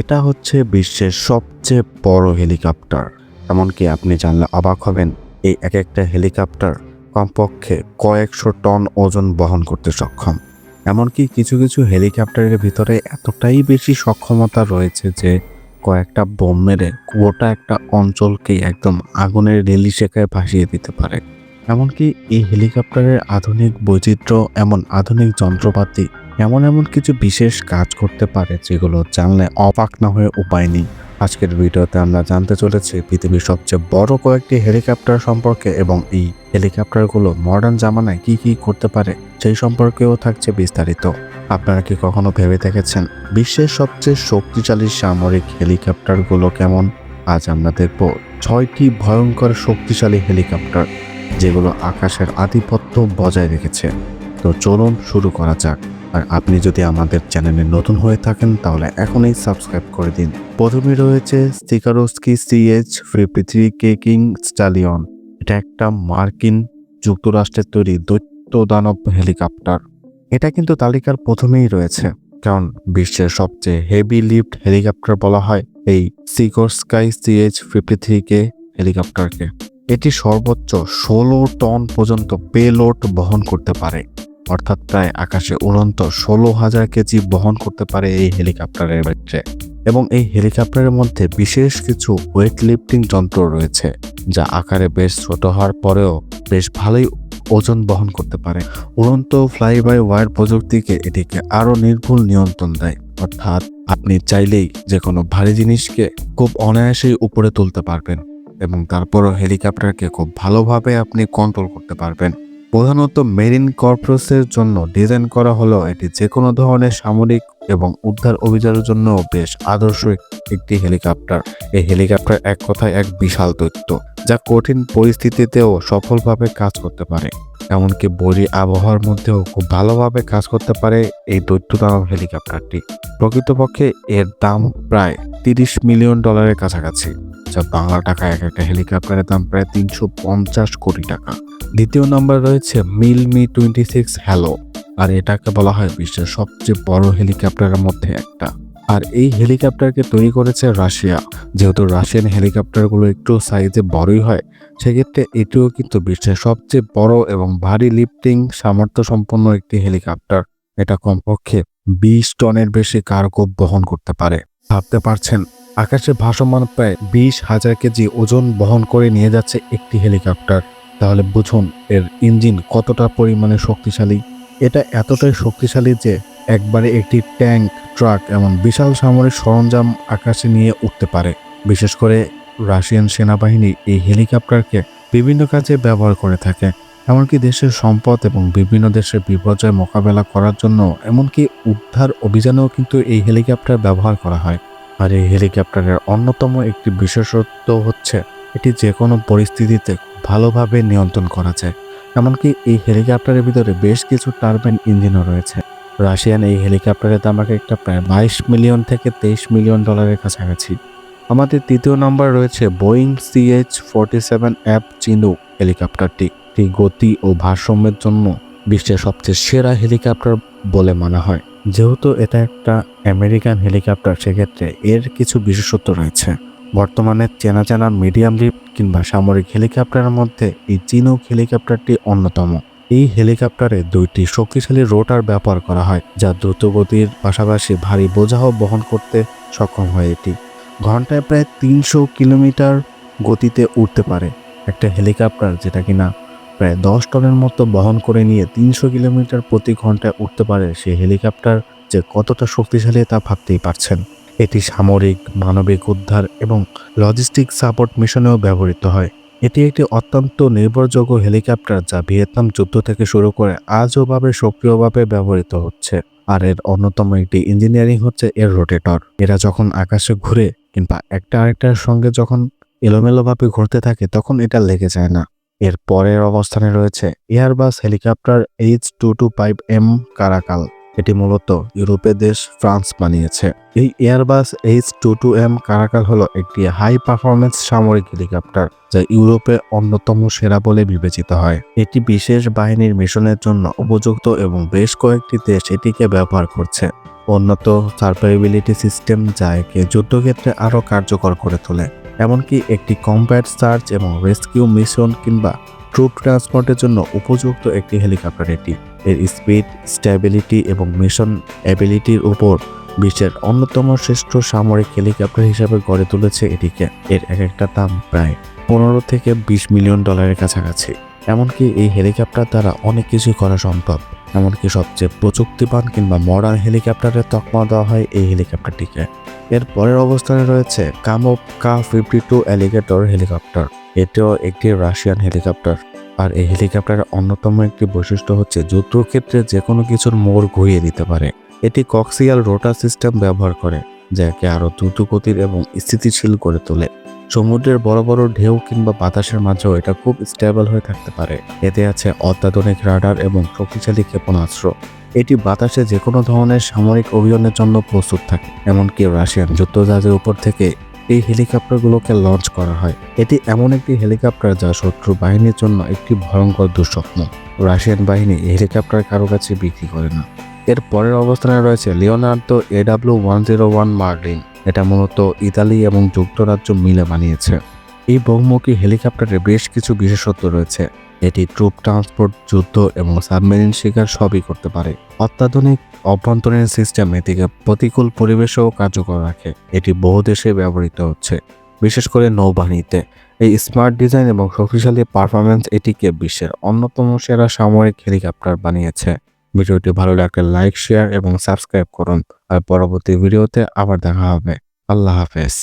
এটা হচ্ছে বিশ্বের সবচেয়ে বড় হেলিকপ্টার। এমনকি আপনি জানলে অবাক হবেন, এই এক একটা হেলিকপ্টার কমপক্ষে কয়েকশো টন ওজন বহন করতে সক্ষম। এমনকি কিছু কিছু হেলিকপ্টারের ভিতরে এতটাই বেশি সক্ষমতা রয়েছে যে কয়েকটা বোম মেরে গোটা একটা অঞ্চলকেই একদম আগুনের রেলি শেখায় ভাসিয়ে দিতে পারে। এমনকি এই হেলিকপ্টারের আধুনিক বৈচিত্র্য, এমন আধুনিক যন্ত্রপাতি এমন এমন কিছু বিশেষ কাজ করতে পারে যেগুলো জানলে অবাক না হয়ে উপায় নেই। আজকের ভিডিওতে আমরা জানতে চলেছি পৃথিবীর সবচেয়ে বড় কয়েকটি হেলিকপ্টার সম্পর্কে এবং এই হেলিকপ্টারগুলো মডার্ন জামানায় কি কি করতে পারে সেই সম্পর্কেও থাকছে বিস্তারিত। আপনারা কি কখনো ভেবে দেখেছেন বিশ্বের সবচেয়ে শক্তিশালী সামরিক হেলিকপ্টারগুলো কেমন? আজ আমরা দেখব ছয়টি ভয়ঙ্কর শক্তিশালী হেলিকপ্টার যেগুলো আকাশের আধিপত্য বজায় রেখেছে। তো চলুন শুরু করা যাক। আর আপনি যদি আমাদের চ্যানেলে নতুন হয়ে থাকেন, তাহলে এখনই সাবস্ক্রাইব করে দিন। প্রথমে রয়েছে Sikorsky CH fifty three K King Stallion এটা একটা মার্কিন যুক্তরাষ্ট্রের তৈরি দৈত্য দানব হেলিকপ্টার। এটা কিন্তু তালিকার প্রথমেই রয়েছে, কারণ বিশ্বের সবচেয়ে হেভি লিফট হেলিকপ্টার বলা হয় এই Sikorsky CH fifty three K হেলিকপ্টারকে। এটি সর্বোচ্চ ষোলো টন পর্যন্ত পেলোড বহন করতে পারে। অর্থাৎ প্রায় আকাশে উড়ন্ত ষোলো হাজার কেজি বহন করতে পারে এই হেলিকপ্টারের ব্যাটে এবং এই হেলিকপ্টারের মধ্যে বিশেষ কিছু ওয়েট লিফটিং যন্ত্র রয়েছে, যা আকারে বেশ ছোট হওয়ার পরেও বেশ ভালোই ওজন বহন করতে পারে। উড়ন্ত ফ্লাই বাই ওয়ার প্রযুক্তিকে এটিকে আরও নির্ভুল নিয়ন্ত্রণ দেয়। অর্থাৎ আপনি চাইলেই যে কোনো ভারী জিনিসকে খুব অনায়াসেই উপরে তুলতে পারবেন এবং তারপরও হেলিকপ্টারকে খুব ভালোভাবে আপনি কন্ট্রোল করতে পারবেন। প্রধানত মেরিন কর্পোরেসের জন্য ডিজাইন করা হলো এটি যে কোনো ধরনের সামরিক এবং উদ্ধার অভিযানের জন্য বেশ আদর্শ একটি হেলিকপ্টার। এই হেলিকপ্টার এক কথায় এক বিশাল দৈত্য যা কঠিন পরিস্থিতিতেও সফলভাবে কাজ করতে পারে। এমনকি বড়ি আবহাওয়ার মধ্যেও খুব ভালোভাবে কাজ করতে পারে এই দৈত্য দানব হেলিকপ্টারটি। প্রকৃতপক্ষে এর দাম প্রায় তিরিশ মিলিয়ন ডলারের কাছাকাছি। যা বাংলা টাকা এক একটা হেলিকপ্টারের দাম প্রায় তিনশো পঞ্চাশ কোটি টাকা। দ্বিতীয় নম্বর রয়েছে Mil Mi twenty six Halo, আর এটাকে বলা হয় বিশ্বের সবচেয়ে বড় হেলিকপ্টারের মধ্যে একটা। আর এই হেলিকপ্টারকে তৈরি করেছে রাশিয়া। যেহেতু রাশিয়ান হেলিকপ্টারগুলো একটু সাইজে বড়ই হয়, সেক্ষেত্রে এটিও কিন্তু বিশ্বের সবচেয়ে বড় এবং ভারী লিফটিং সামর্থ্য সম্পন্ন একটি হেলিকপ্টার। এটা কমপক্ষে বিশ টনের বেশি কার্গো বহন করতে পারে। ভাবতে পারছেন আকাশে ভাসমান প্রায় বিশ হাজার কেজি ওজন বহন করে নিয়ে যাচ্ছে একটি হেলিকপ্টার। তাহলে বুঝুন, এর ইঞ্জিন কতটা পরিমাণে শক্তিশালী? এটা এতটাই শক্তিশালী যে একবারে একটি ট্যাঙ্ক, ট্রাক এমন বিশাল সামরিক সরঞ্জাম আকাশে নিয়ে উঠতে পারে। বিশেষ করে রাশিয়ান সেনাবাহিনী এই হেলিকপ্টারকে বিভিন্ন কাজে ব্যবহার করে থাকে। এমনকি দেশের সম্পদ এবং বিভিন্ন দেশের বিপর্যয় মোকাবেলা করার জন্য, এমনকি উদ্ধার অভিযানেও কিন্তু এই হেলিকপ্টার ব্যবহার করা হয়। আর এই হেলিকপ্টারের অন্যতম একটি বিশেষত্ব হচ্ছে এটি যে কোনো পরিস্থিতিতে ভালোভাবে নিয়ন্ত্রণ করা যায়। এমনকি এই হেলিকপ্টারের ভিতরে বেশ কিছু টারবাইন ইঞ্জিনও রয়েছে। রাশিয়ান এই হেলিকপ্টারের দাম এক একটা প্রায় বাইশ মিলিয়ন থেকে তেইশ মিলিয়ন ডলারের কাছাকাছি। আমাদের তৃতীয় নম্বর রয়েছে Boeing CH forty seven app Chinook হেলিকপ্টারটি। গতি ও ভারসাম্যের জন্য বিশ্বের সবচেয়ে সেরা হেলিকপ্টার বলে মানা হয়। যেহেতু এটা একটা আমেরিকান হেলিকপ্টার, সেক্ষেত্রে এর কিছু বিশেষত্ব রয়েছে। বর্তমানে চেনা চেনা মিডিয়াম লিফট কিংবা সামরিক হেলিকপ্টারের মধ্যে এই চিনুক হেলিকপ্টারটি অন্যতম। এই হেলিকপ্টারে দুইটি শক্তিশালী রোটার ব্যবহার করা হয়, যা দ্রুতগতির পাশাপাশি ভারী বোঝাও বহন করতে সক্ষম হয় এটি। ঘন্টায় প্রায় তিনশো কিলোমিটার গতিতে উঠতে পারে একটা হেলিকপ্টার যেটা কিনা প্রায় দশ টনের মতো বহন করে নিয়ে তিনশো কিলোমিটার প্রতি ঘন্টায় উঠতে পারে সেই হেলিকপ্টার যে কতটা শক্তিশালী তা ভাবতেই পারছেন। এটি সামরিক, মানবিক উদ্ধার এবং লজিস্টিক সাপোর্ট মিশনেও ব্যবহৃত হয়। এটি একটি অত্যন্ত নির্ভরযোগ্য হেলিকপ্টার যা ভিয়েতনাম যুদ্ধ থেকে শুরু করে আজওভাবে সক্রিয়ভাবে ব্যবহৃত হচ্ছে। আর এর অন্যতম একটি ইঞ্জিনিয়ারিং হচ্ছে এর রোটেটর। এরা যখন আকাশে ঘুরে কিংবা একটা আরেকটার সঙ্গে যখন এলোমেলোভাবে ঘুরতে থাকে, তখন এটা লেগে যায় না। এর পরের অবস্থানে রয়েছে Airbus helicopter H two two five M Caracal. এটি মূলত ইউরোপের দেশ ফ্রান্স বানিয়েছে। এই Airbus H two two M Caracal হলো একটি হাই পারফরমেন্স সামরিক হেলিকপ্টার যা ইউরোপে অন্যতম সেরা বলে বিবেচিত হয়। এটি বিশেষ বাহিনীর মিশনের জন্য উপযুক্ত এবং বেশ কয়েকটি দেশ এটিকে ব্যবহার করছে। উন্নত সার্ভাইবিলিটি সিস্টেম যা একে যুদ্ধক্ষেত্রে আরও কার্যকর করে তোলে। এমনকি একটি কম্ব্যাট সার্চ এবং রেস্কিউ মিশন কিংবা ট্রুপ ট্রান্সপোর্টের জন্য উপযুক্ত একটি হেলিকপ্টার এটি। এর স্পিড স্ট্যাবিলিটি এবং মিশন অ্যাবিলিটির উপর বিশ্বের অন্যতম শ্রেষ্ঠ সামরিক হেলিকপ্টার হিসেবে গড়ে তুলেছে এটিকে। এর এক একটা দাম প্রায় পনেরো থেকে বিশ মিলিয়ন ডলারের কাছাকাছি। এমনকি এই হেলিকপ্টার দ্বারা অনেক কিছু করা সম্ভব। এমনকি সবচেয়ে প্রযুক্তিবান কিংবা মডার্ন হেলিকপ্টারের তকমা দেওয়া হয় এই হেলিকপ্টারটিকে এর পরের অবস্থানে রয়েছে কামপ কা ফিফটি টু অ্যালিগেটর হেলিকপ্টার। এটিও একটি রাশিয়ান হেলিকপ্টার। আর এই হেলিকপ্টারের অন্যতম একটি বৈশিষ্ট্য হচ্ছে যুদ্ধক্ষেত্রে যে কোনো কিছুর মোড় ঘুরিয়ে দিতে পারে। এটি কক্সিয়াল রোটার সিস্টেম ব্যবহার করে, যাকে আরও দ্রুতগতির এবং স্থিতিশীল করে তোলে। সমুদ্রের বড় বড় ঢেউ কিংবা বাতাসের মাঝেও এটা খুব স্টেবল হয়ে থাকতে পারে। এতে আছে অত্যাধুনিক রাডার এবং শক্তিশালী ক্ষেপণাস্ত্র। এটি বাতাসে যে কোনো ধরনের সামরিক অভিযানের জন্য প্রস্তুত থাকে, এমনকি রাশিয়ান যুদ্ধজাহাজের উপর থেকে এই হেলিকপ্টারগুলোকে লঞ্চ করা হয়। এটি এমন একটি হেলিকপ্টার যা শত্রু বাহিনীর জন্য একটি ভয়ঙ্কর দুঃস্বপ্ন। রাশিয়ান বাহিনী হেলিকপ্টার কারও কাছে বিক্রি করে না। এর পরের অবস্থানে রয়েছে Leonardo AW one zero one Merlin. এটা মূলত ইতালি এবং যুক্তরাজ্য মিলে বানিয়েছে। এই বহুমুখী হেলিকপ্টারে বেশ কিছু বিশেষত্ব রয়েছে। এটি ট্রুপ ট্রান্সপোর্ট যুদ্ধ এবং সাবমেরিন শিকার সবই করতে পারে। অত্যাধুনিক অভ্যন্তরীণ সিস্টেম এটিকে প্রতিকূল পরিবেশেও কার্যকর রাখে। এটি বহু দেশে ব্যবহৃত হচ্ছে, বিশেষ করে নৌবাহিনীতে। এই স্মার্ট ডিজাইন এবং শক্তিশালী পারফরমেন্স এটিকে বিশ্বের অন্যতম সেরা সামরিক হেলিকপ্টার বানিয়েছে। ভিডিওটি ভালো লাগলে লাইক শেয়ার এবং সাবস্ক্রাইব করুন। আর পরবর্তী ভিডিওতে আবার দেখা হবে। আল্লাহ হাফেজ।